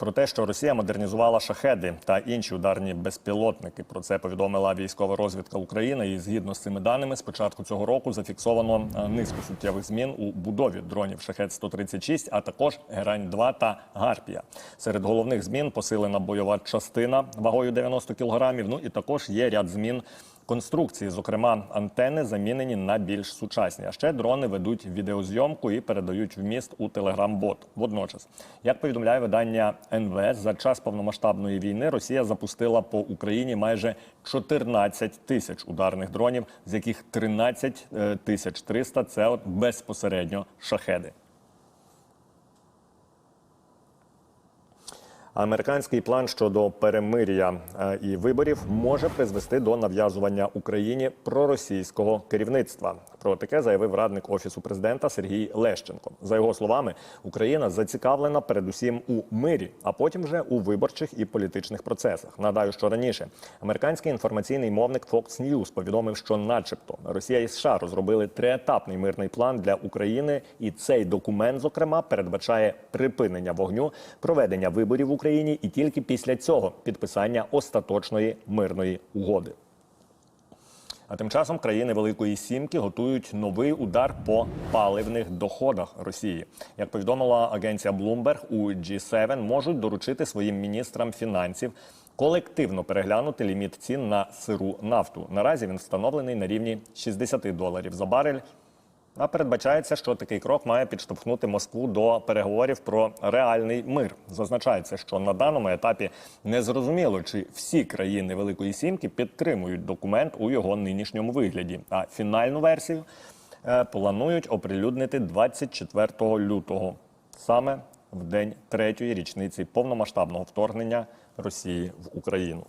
про те, що Росія модернізувала шахеди та інші ударні безпілотники. Про це повідомила військова розвідка України. І згідно з цими даними, з початку цього року зафіксовано е, низку суттєвих змін у будові дронів шахет 136 а також герань 2 та гарпія. Серед головних змін посилена бойова частина вагою 90 кілограмів. Ну і також є ряд змін конструкції, зокрема антени, замінені на більш сучасні. А ще дрони ведуть відеозйомку і передають вміст у телеграм-бот. Водночас, як повідомляє видання НВС, за час повномасштабної війни Росія запустила по Україні майже 14 тисяч ударних дронів, з яких 13 е, тисяч 300 – це от безпосередньо шахеди. Американський план щодо перемир'я е, і виборів може призвести до нав'язування Україні проросійського керівництва. Про таке заявив радник офісу президента Сергій Лещенко. За його словами, Україна зацікавлена передусім у мирі, а потім вже у виборчих і політичних процесах. Нагадаю, що раніше американський інформаційний мовник Fox News повідомив, що, начебто, Росія і США розробили триетапний мирний план для України, і цей документ, зокрема, передбачає припинення вогню, проведення виборів в Україні і тільки після цього підписання остаточної мирної угоди. А тим часом країни Великої Сімки готують новий удар по паливних доходах Росії. Як повідомила агенція Bloomberg, у G7 можуть доручити своїм міністрам фінансів колективно переглянути ліміт цін на сиру нафту. Наразі він встановлений на рівні 60 доларів за барель. А передбачається, що такий крок має підштовхнути Москву до переговорів про реальний мир. Зазначається, що на даному етапі незрозуміло, чи всі країни Великої Сімки підтримують документ у його нинішньому вигляді. А фінальну версію е, планують оприлюднити 24 лютого, саме в день третьої річниці повномасштабного вторгнення Росії в Україну.